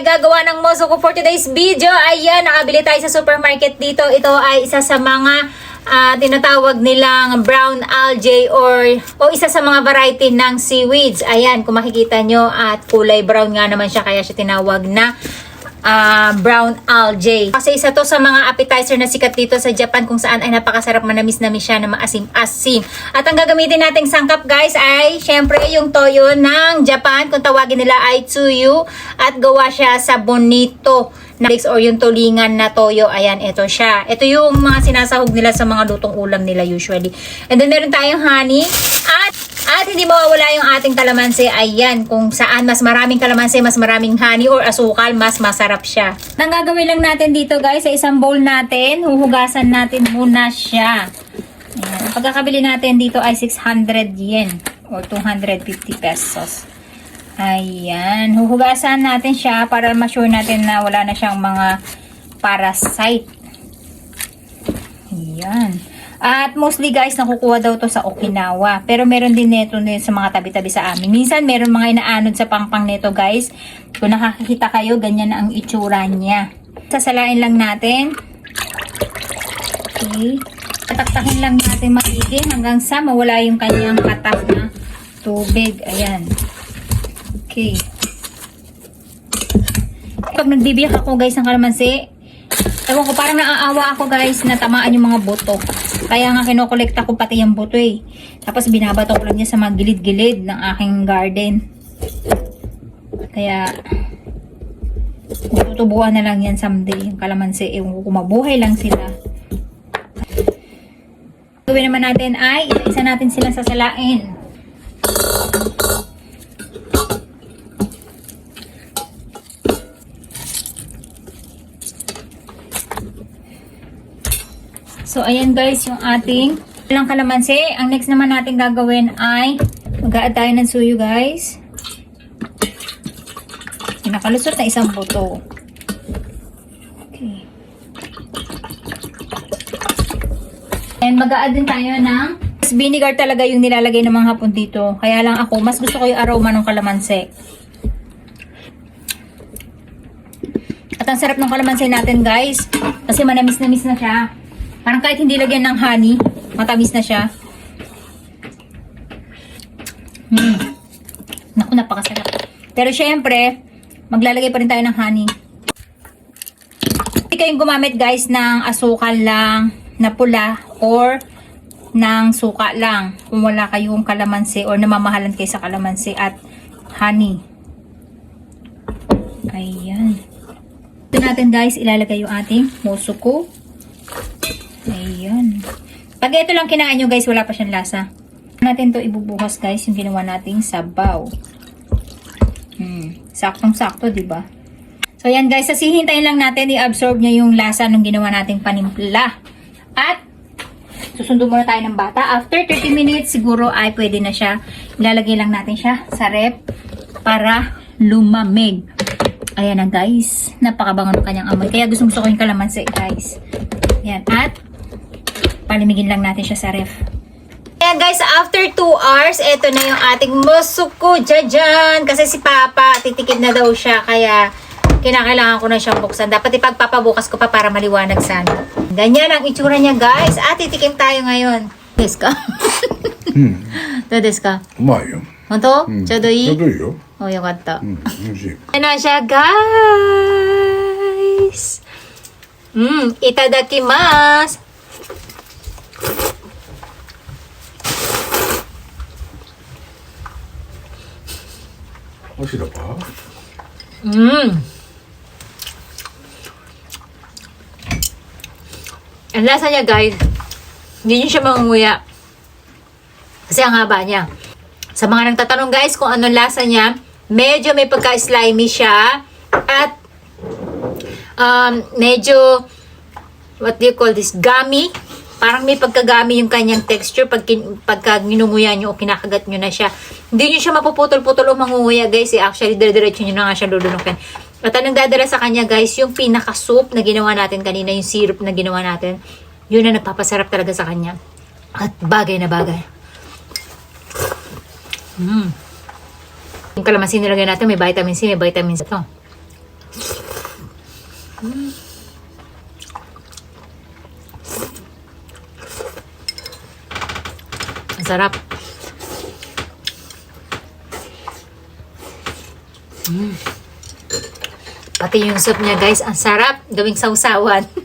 ay gagawa ng moso ko for today's video. Ayan, nakabili tayo sa supermarket dito. Ito ay isa sa mga ah, tinatawag nilang brown algae or o isa sa mga variety ng seaweeds. Ayan, kung makikita nyo at kulay brown nga naman siya kaya siya tinawag na ah, brown algae. Kasi isa to sa mga appetizer na sikat dito sa Japan kung saan ay napakasarap manamis-namis siya na maasim-asim. At ang gagamitin nating sangkap guys ay syempre yung toyo ng Japan kung tawagin nila ay tsuyu at gawa siya sa bonito na or yung tulingan na toyo. Ayan, ito siya. Ito yung mga sinasahog nila sa mga lutong ulam nila usually. And then meron tayong honey at at hindi mawawala yung ating kalamansi. Ayan, kung saan mas maraming kalamansi, mas maraming honey or asukal, mas masarap siya. Gagawin lang natin dito guys, sa isang bowl natin, huhugasan natin muna siya. Ayan. Ang pagkakabili natin dito ay 600 yen or 250 pesos. Ayan. Huhugasan natin siya para ma-sure natin na wala na siyang mga parasite. Ayan. At mostly guys, nakukuha daw to sa Okinawa. Pero meron din neto din sa mga tabi-tabi sa amin. Minsan meron mga inaanod sa pangpang neto guys. Kung nakakita kayo, ganyan na ang itsura niya. Sasalain lang natin. Okay. Tataktakin lang natin maigi hanggang sa mawala yung kanyang katak na tubig. Ayan. Okay. Pag nagbibiyak ako guys ng kalamansi, ewan ko parang naaawa ako guys na tamaan yung mga buto. Kaya nga kinokolekta ko pati yung buto eh. Tapos binabato ko lang niya sa mga gilid-gilid ng aking garden. Kaya tutubuan na lang yan someday yung kalamansi. Ewan ko kung mabuhay lang sila. Gawin naman natin ay isa natin sila sasalain. So, ayan guys, yung ating ilang kalamansi. Ang next naman natin gagawin ay mag-add tayo ng suyo guys. Nakalusot na isang buto. Okay. And mag-add din tayo ng vinegar talaga yung nilalagay ng mga hapon dito. Kaya lang ako, mas gusto ko yung aroma ng kalamansi. At ang sarap ng kalamansi natin guys. Kasi manamis-namis na siya. Parang kahit hindi lagyan ng honey, matamis na siya. Hmm. Naku, napakasarap. Pero syempre, maglalagay pa rin tayo ng honey. Hindi kayong gumamit guys ng asukal lang na pula or ng suka lang kung wala kayong kalamansi or namamahalan kayo sa kalamansi at honey. Ayan. Ito natin guys, ilalagay yung ating musuko. Ayan. Pag ito lang kinain nyo guys, wala pa siyang lasa. Natin to ibubuhos guys, yung ginawa nating sabaw. Hmm. Saktong-sakto, di ba? So yan guys, sasihintayin lang natin i-absorb niya yung lasa ng ginawa nating panimpla. At susundo muna tayo ng bata. After 30 minutes siguro ay pwede na siya. Ilalagay lang natin siya sa rep para lumamig. Ayan na guys. Napakabango ng kanyang amoy. Kaya gusto gusto ko yung kalamansi guys. Ayan. At palimigin lang natin siya sa ref. Kaya guys, after 2 hours, eto na yung ating musuko dyan Kasi si Papa, titikid na daw siya. Kaya kinakailangan ko na siyang buksan. Dapat ipagpapabukas ko pa para maliwanag sana. Ganyan ang itsura niya guys. At titikim tayo ngayon. Desu ka? Hmm. Do desu ka? Umay yun. Honto? Hmm. Chodoi? Chodoi yo. Oh, oh yokatta. Hmm, Yan na siya guys! Hmm, itadakimasu! I r a pa Mmm! Ang lasa niya, guys, hindi niyo siya mangunguya. Kasi ang haba niya. Sa mga nagtatanong, guys, kung anong lasa niya, medyo may pagka-slimy siya. At, um, medyo, what do you call this, gummy. Parang may pagkagami yung kanyang texture pag, kin- pagka ginunguya nyo o kinakagat nyo na siya. Hindi nyo siya mapuputol-putol o mangunguya guys. Eh. Actually, dire-diretso nyo na nga siya lulunukin. At anong dadala sa kanya guys, yung pinaka-soup na ginawa natin kanina, yung syrup na ginawa natin, yun na nagpapasarap talaga sa kanya. At bagay na bagay. Mm. Yung kalamansi nilagay natin, may vitamin C, may vitamin C. Ito. Ang sarap. Mm. Pati yung soup niya guys, ang sarap. Gawing sausawan.